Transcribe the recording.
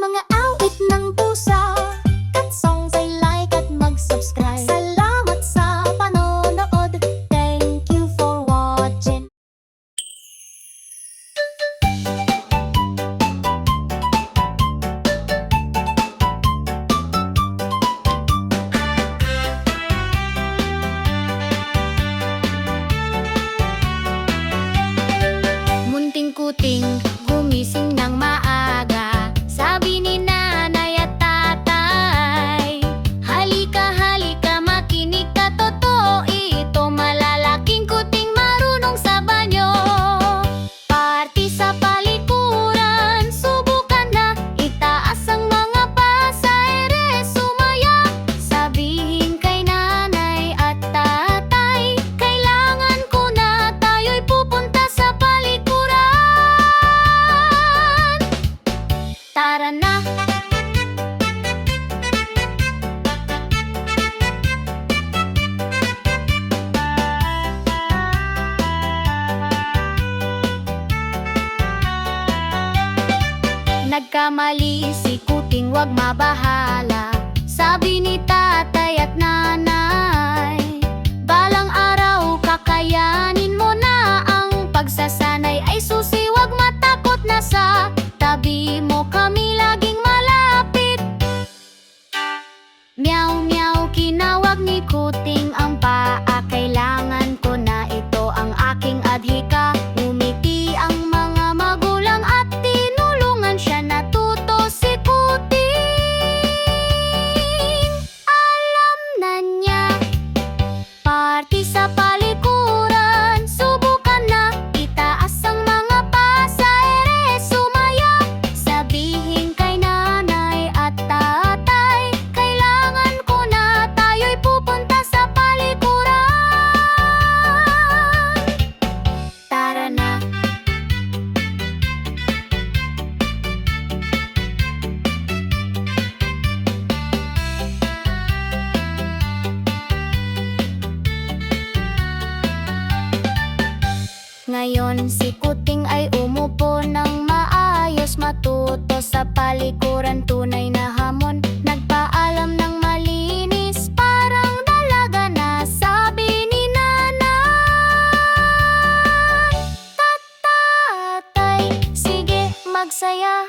Mga awit ng pusa. Katsong say like at mag-subscribe. Salamat sa panonood. Thank you for watching. Munting kuting, Nagkamali si Kuting wag mabahala. Sabi ni tatay at nanay Balang araw kakayanin mo na Ang pagsasanay. Ay susi wag matakot na sa Tabi mo. Kami laging malapit. Meow meow kinawag ni Kuting ngayon. Si Kuting ay umupo ng maayos Matuto sa palikuran tunay na hamon. Nagpaalam ng malinis Parang dalaga na sabi ni nanay. Tatatay, sige magsaya.